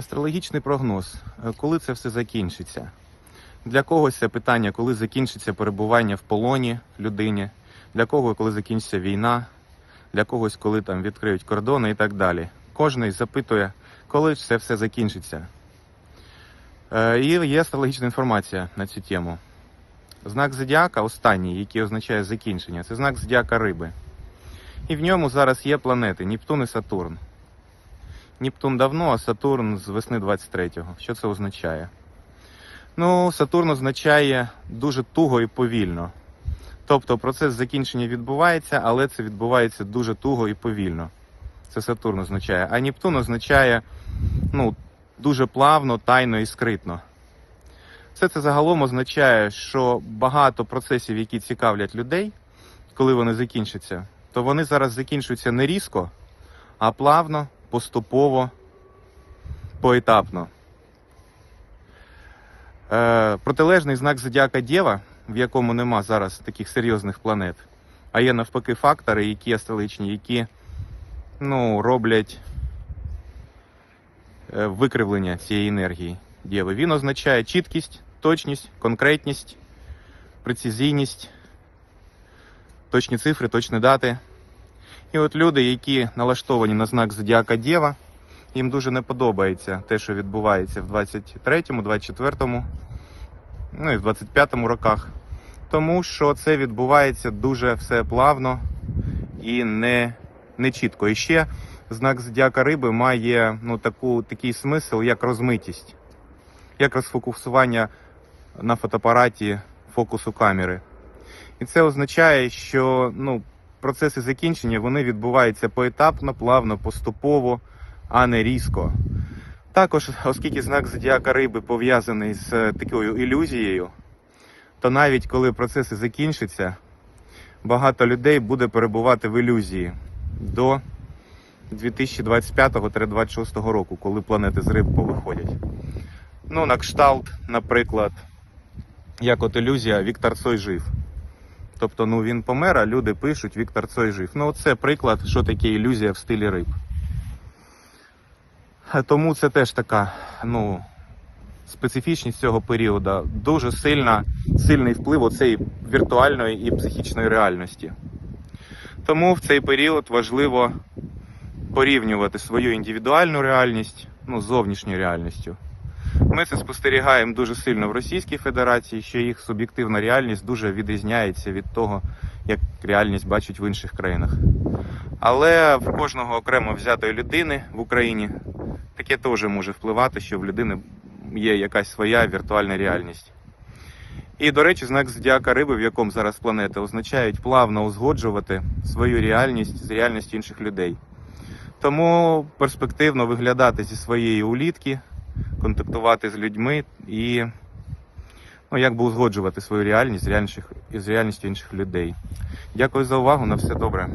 Астрологічний прогноз. Е, Коли це все закінчиться? Для когось це питання, коли закінчиться перебування в полоні людині, для кого коли закінчиться війна, для когось, коли там відкриють кордони і так далі. Кожний запитує, коли це все закінчиться. Е, І є астрологічна інформація на цю тему. Знак зодіака, останній, який означає закінчення, це знак зодіака риби. І в ньому зараз є планети Нептун і Сатурн. Нептун давно, а Сатурн з весни 23-го. Що це означає? Ну, Сатурн означає дуже туго і повільно. Тобто процес закінчення відбувається, але це відбувається дуже туго і повільно. Це Сатурн означає. А Нептун означає ну, дуже плавно, тайно і скритно. Все це загалом означає, що багато процесів, які цікавлять людей, коли вони закінчаться, то вони зараз закінчуються не різко, а плавно, поступово, поетапно. Е, протилежний знак зодіака Дєва, в якому нема зараз таких серйозних планет, а є навпаки фактори, які астрологічні, які ну, роблять е, викривлення цієї енергії Дєви. Він означає чіткість, точність, конкретність, прецизійність, точні цифри, точні дати. І от люди, які налаштовані на знак зодіака Дєва, їм дуже не подобається те, що відбувається в 23-му, 24-му, ну і в 25-му роках. Тому що це відбувається дуже все плавно і не, не чітко. І ще знак зодіака риби має ну, таку, такий смисл, як розмитість, як розфокусування на фотоапараті фокусу камери. І це означає, що ну, процеси закінчення вони відбуваються поетапно, плавно, поступово, а не різко. Також, оскільки знак зодіака риби пов'язаний з е, такою ілюзією, то навіть коли процеси закінчаться, багато людей буде перебувати в ілюзії до 2025-2026 року, коли планети з риб повиходять. Ну, на кшталт, наприклад, як от ілюзія Віктор Цой жив. Тобто, ну він помер, а люди пишуть Віктор Цой жив. Ну, це приклад, що таке ілюзія в стилі риб. Тому це теж така, ну, специфічність цього періоду. Дуже сильна, сильний вплив оцеї віртуальної і психічної реальності. Тому в цей період важливо порівнювати свою індивідуальну реальність ну, з зовнішньою реальністю. Ми це спостерігаємо дуже сильно в Російській Федерації, що їх суб'єктивна реальність дуже відрізняється від того, як реальність бачать в інших країнах. Але в кожного окремо взятої людини в Україні таке теж може впливати, що в людини є якась своя віртуальна реальність. І, до речі, знак зодіака риби, в якому зараз планети, означають плавно узгоджувати свою реальність з реальністю інших людей. Тому перспективно виглядати зі своєї улітки, контактувати з людьми і ну, якби узгоджувати свою реальність з реальністю інших людей. Дякую за увагу, на все добре.